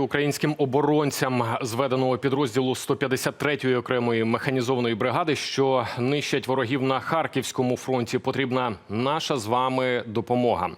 Українським оборонцям зведеного підрозділу 153-ї окремої механізованої бригади, що нищать ворогів на харківському фронті, потрібна наша з вами допомога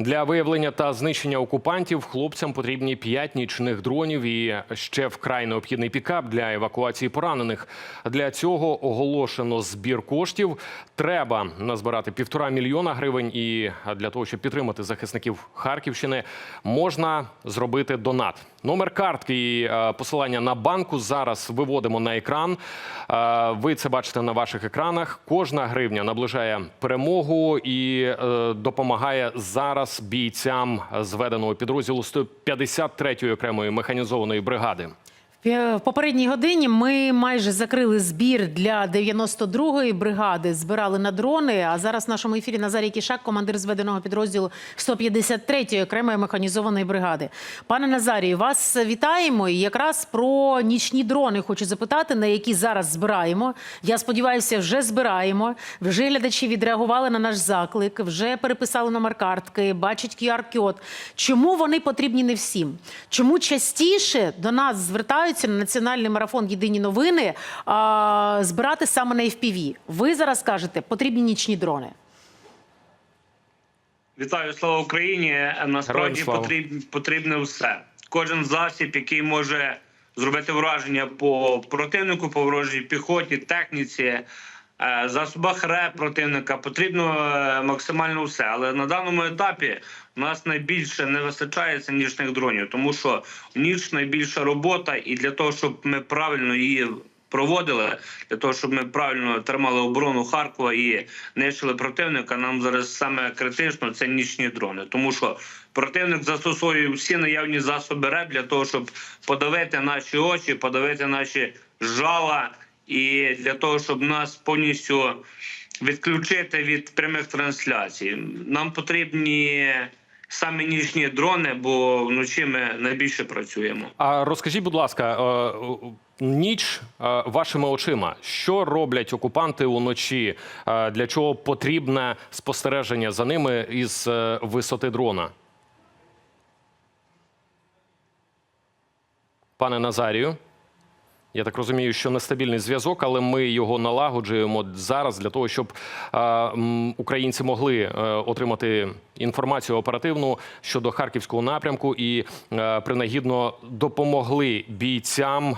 для виявлення та знищення окупантів. Хлопцям потрібні 5 нічних дронів і ще вкрай необхідний пікап для евакуації поранених. Для цього оголошено збір коштів. Треба назбирати півтора мільйона гривень. І для того, щоб підтримати захисників Харківщини, можна зробити донат. Номер картки і е, посилання на банку зараз виводимо на екран. Е, Ви це бачите на ваших екранах. Кожна гривня наближає перемогу і е, допомагає зараз бійцям зведеного підрозділу 153-ї окремої механізованої бригади. Е, В попередній годині ми майже закрили збір для 92-ї бригади, збирали на дрони. А зараз в нашому ефірі Назарій Кішак, командир зведеного підрозділу 153-ї окремої механізованої бригади. Пане Назарію, вас вітаємо. І якраз про нічні дрони хочу запитати, на які зараз збираємо. Я сподіваюся, вже збираємо. Вже глядачі відреагували на наш заклик, вже переписали номер картки, бачать QR-код. Чому вони потрібні не всім? Чому частіше до нас звертаються на національний марафон Єдині новини а, збирати саме на FPV? Ви зараз кажете, потрібні нічні дрони. Вітаю, слава Україні. Насправді слава. потрібне, потрібне все. Кожен засіб, який може зробити враження по противнику, по ворожій піхоті, техніці, засобах РЕП противника, потрібно е, максимально все. Але на даному етапі у нас найбільше не вистачає нічних дронів, тому що ніч найбільша робота, і для того, щоб ми правильно її проводили для того, щоб ми правильно тримали оборону Харкова і нищили противника. Нам зараз саме критично це нічні дрони, тому що противник застосовує всі наявні засоби РЕП для того, щоб подавити наші очі, подавити наші жала, і для того, щоб нас повністю відключити від прямих трансляцій. Нам потрібні саме нічні дрони, бо вночі ми найбільше працюємо. А розкажіть, будь ласка, е, ніч е, вашими очима, що роблять окупанти уночі? Е, Для чого потрібне спостереження за ними із висоти дрона? Пане Назарію. Я так розумію, що нестабільний зв'язок, але ми його налагоджуємо зараз для того, щоб українці могли е, отримати інформацію оперативну щодо харківського напрямку і е, принагідно допомогли бійцям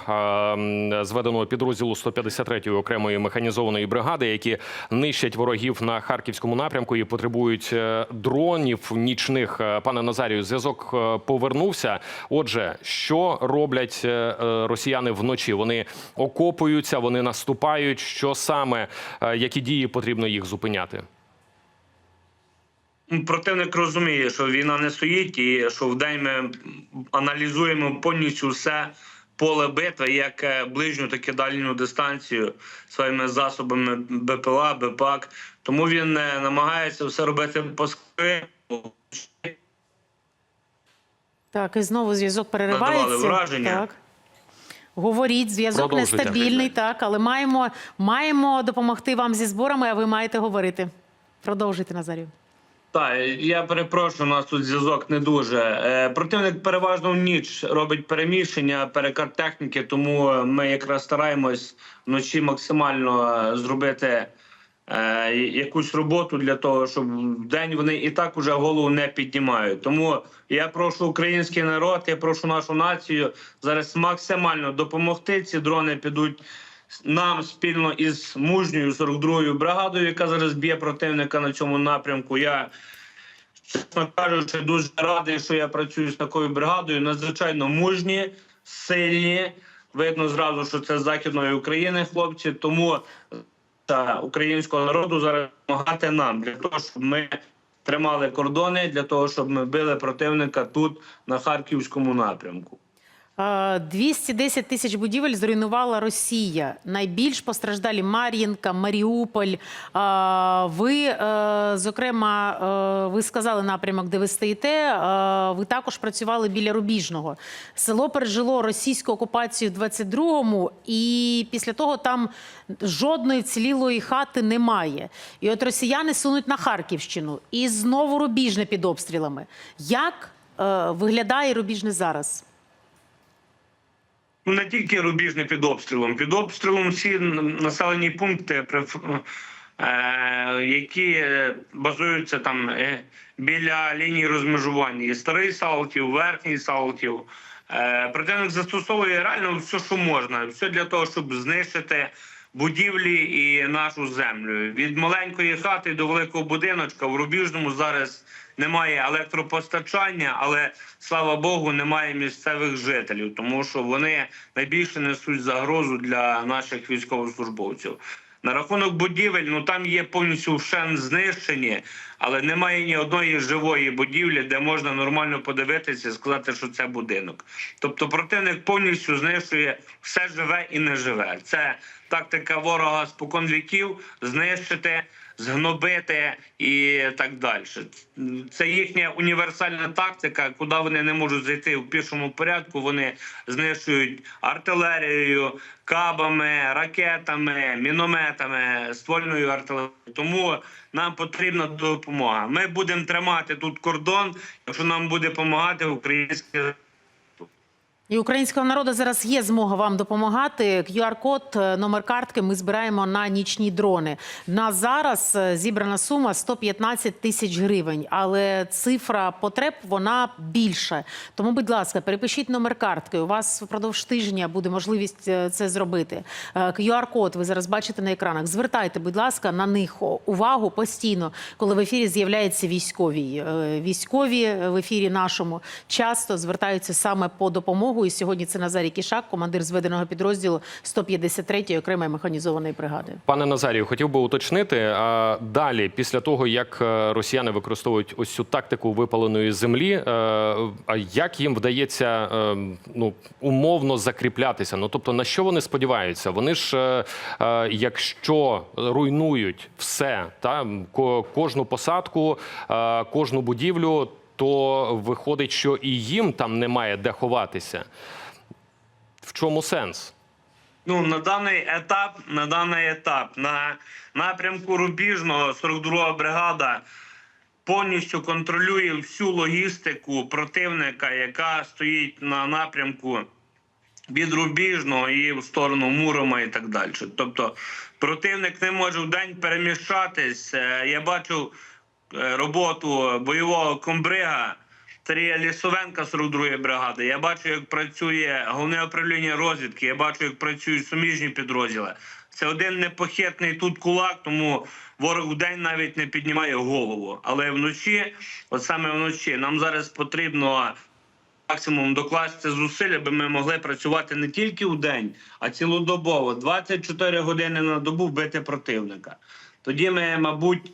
зведеного підрозділу 153-ї окремої механізованої бригади, які нищать ворогів на харківському напрямку і потребують е, дронів нічних. Пане Назарію, зв'язок повернувся. Отже, що роблять росіяни вночі? Вони окопуються, вони наступають. Що саме, е, які дії потрібно їх зупиняти? Ну, Противник розуміє, що війна не стоїть, і що вдень ми аналізуємо повністю все поле битви, як е, ближню, так і дальню дистанцію своїми засобами БПЛА, БПАК. Тому він е, намагається все робити по скрипту. Так, і знову зв'язок переривається. Надавали враження. Так. Говоріть, зв'язок нестабільний, так, але маємо, маємо допомогти вам зі зборами, а ви маєте говорити. Продовжуйте, Назарів. Так, я перепрошую, у нас тут зв'язок не дуже. Е, Противник переважно в ніч робить переміщення, перекат техніки, тому ми якраз стараємось вночі максимально е, зробити е, якусь роботу для того, щоб в день вони і так уже голову не піднімають. Тому я прошу український народ, я прошу нашу націю зараз максимально допомогти. Ці дрони підуть нам спільно із мужньою 42-ю бригадою, яка зараз б'є противника на цьому напрямку. Я чесно кажучи, дуже радий, що я працюю з такою бригадою. Надзвичайно мужні, сильні. Видно зразу, що це з західної України хлопці. Тому та українського народу зараз допомагати нам для того, щоб ми тримали кордони, для того, щоб ми били противника тут на харківському напрямку. Е, 210 тисяч будівель зруйнувала Росія. Найбільш постраждалі Мар'їнка, Маріуполь. Е, Ви, е, зокрема, е, ви сказали напрямок, де ви стоїте. Е, Ви також працювали біля Рубіжного. Село пережило російську окупацію в 22-му, і після того там жодної вцілілої хати немає. І от росіяни сунуть на Харківщину і знову Рубіжне під обстрілами. Як е, виглядає Рубіжне зараз? Ну, не тільки рубіжний під обстрілом. Під обстрілом всі населені пункти, е, які е, базуються там е, біля лінії розмежування. І старий Салтів, верхній Салтів. Противник застосовує реально все, що можна, все для того, щоб знищити будівлі і нашу землю. Від маленької хати до великого будиночка в Рубіжному зараз немає електропостачання, але слава Богу, немає місцевих жителів, тому що вони найбільше несуть загрозу для наших військовослужбовців. На рахунок будівель, ну там є повністю вшен знищені, але немає ні одної живої будівлі, де можна нормально подивитися і сказати, що це будинок. Тобто противник повністю знищує все живе і неживе. Це тактика ворога спокон віків знищити, згнобити і так далі. Це їхня універсальна тактика, куди вони не можуть зайти в пішому порядку. Вони знищують артилерією, кабами, ракетами, мінометами, ствольною артилерією. Тому нам потрібна допомога. Ми будемо тримати тут кордон, якщо нам буде допомагати українське І українського народу зараз є змога вам допомагати. QR-код, е, номер картки ми збираємо на нічні дрони. На зараз е, зібрана сума 115 тисяч гривень, але цифра потреб вона більша. Тому, будь ласка, перепишіть номер картки. У вас впродовж тижня буде можливість е, це зробити. QR-код ви зараз бачите на екранах. Звертайте, будь ласка, на них увагу постійно, коли в ефірі з'являються військові. Військові в ефірі нашому часто звертаються саме по допомогу. І сьогодні це Назарій Кішак, командир зведеного підрозділу 153-ї окремої механізованої бригади. Пане Назарію, хотів би уточнити. А далі, після того як е, росіяни використовують ось цю тактику випаленої землі, е, а як їм вдається е, ну умовно закріплятися? Ну тобто, на що вони сподіваються? Вони ж, якщо руйнують все, та ко- кожну посадку, кожну будівлю, то виходить, що і їм там немає де ховатися. В чому сенс? Ну на даний етап, на даний етап, на напрямку Рубіжного 42-га бригада повністю контролює всю логістику противника, яка стоїть на напрямку від Рубіжного і в сторону Мурома і так далі. Тобто противник не може в день переміщатись. Е, Я бачив роботу бойового комбрига Сергія Лісовенка 42-ї бригади. Я бачу, як працює головне управління розвідки. Я бачу, як працюють суміжні підрозділи. Це один непохитний тут кулак, тому ворог в день навіть не піднімає голову. Але вночі, от саме вночі, нам зараз потрібно максимум докласти зусиль, аби ми могли працювати не тільки в день, а цілодобово, 24 години на добу вбити противника. Тоді ми, мабуть,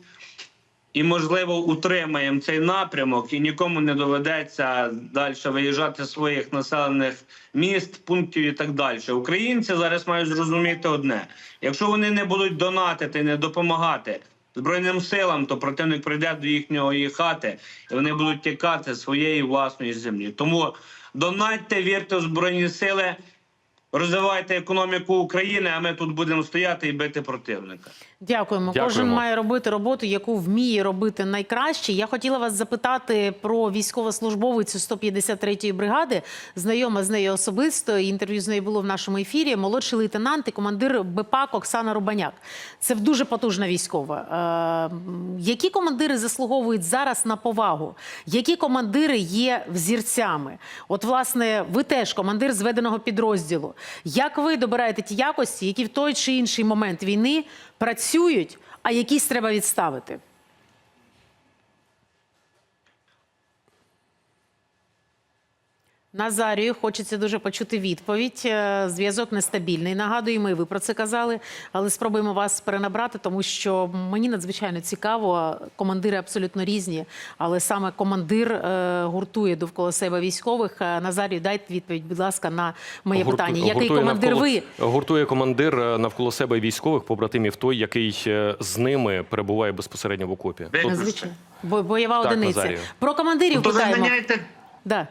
і можливо утримаємо цей напрямок, і нікому не доведеться далі виїжджати з своїх населених міст, пунктів і так далі. Українці зараз мають зрозуміти одне: якщо вони не будуть донатити, не допомагати. Збройним силам, то противник прийде до їхньої хати, і вони будуть тікати своєї власної землі. Тому донатьте, вірте в збройні сили, розвивайте економіку України. А ми тут будемо стояти і бити противника. Дякуємо. Дякуємо. Кожен має робити роботу, яку вміє робити найкраще. Я хотіла вас запитати про військовослужбовицю 153-ї бригади. Знайома з нею особисто. Інтерв'ю з нею було в нашому ефірі. Молодший лейтенант і командир БПАК Оксана Рубаняк. Це дуже потужна військова. Е, які командири заслуговують зараз на повагу? Які командири є взірцями? От, власне, ви теж командир зведеного підрозділу. Як ви добираєте ті якості, які в той чи інший момент війни працюють, а якісь треба відставити? Назарію хочеться дуже почути відповідь. Е, Зв'язок нестабільний. Нагадуємо, і ви про це казали, але спробуємо вас перенабрати, тому що мені надзвичайно цікаво. Командири абсолютно різні, але саме командир е, гуртує довкола себе військових. Е, Назарію, дайте відповідь, будь ласка, на моє Гурту- питання. Який гуртує командир навколо- ви? Гуртує командир навколо себе військових побратимів той, який з ними перебуває безпосередньо в окопі. Тут- Бо- Бойова Так, одиниця. Назарію. Про командирів То питаємо. заганяйте Да.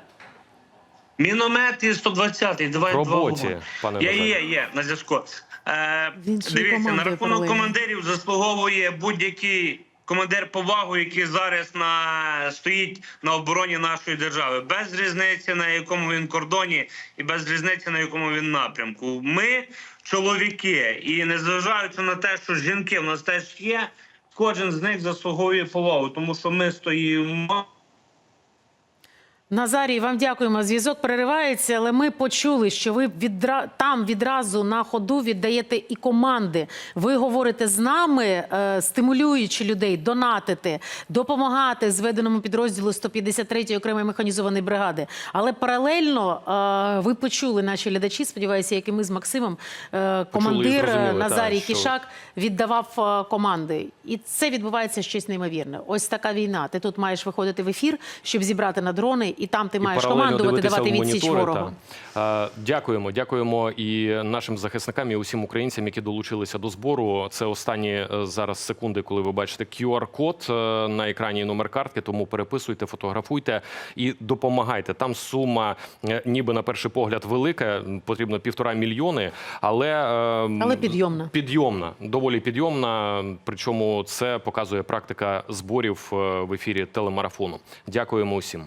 Міномет і 120-й, давай В роботі, пане Є, є, є, на зв'язку. Е, дивіться, на рахунок паралельно. командирів заслуговує будь-який командир повагу, який зараз на стоїть на обороні нашої держави, без різниці на якому він кордоні, і без різниці на якому він напрямку. Ми чоловіки, і незважаючи на те, що жінки в нас теж є, кожен з них заслуговує повагу, тому що ми стоїмо. Назарій, вам дякуємо. Зв'язок переривається, але ми почули, що ви відра... там відразу на ходу віддаєте і команди. Ви говорите з нами, е, стимулюючи людей донатити, допомагати зведеному підрозділу 153-ї окремої механізованої бригади. Але паралельно е, ви почули наші глядачі, сподіваюся, як і ми з Максимом, е, командир так, Назарій що- Кішак віддавав е, команди. І це відбувається щось неймовірне. Ось така війна. Ти тут маєш виходити в ефір, щоб зібрати на дрони, і там ти І маєш командувати, давати відсіч ворогу. Дякуємо, дякуємо і нашим захисникам, і усім українцям, які долучилися до збору. Це останні е, зараз секунди, коли ви бачите QR-код е, на екрані номер картки. Тому переписуйте, фотографуйте і допомагайте. Там сума, е, ніби на перший погляд, велика, потрібно півтора мільйони, але е, Але підйомна. Підйомна, доволі підйомна. Причому це показує практика зборів в ефірі телемарафону. Дякуємо усім.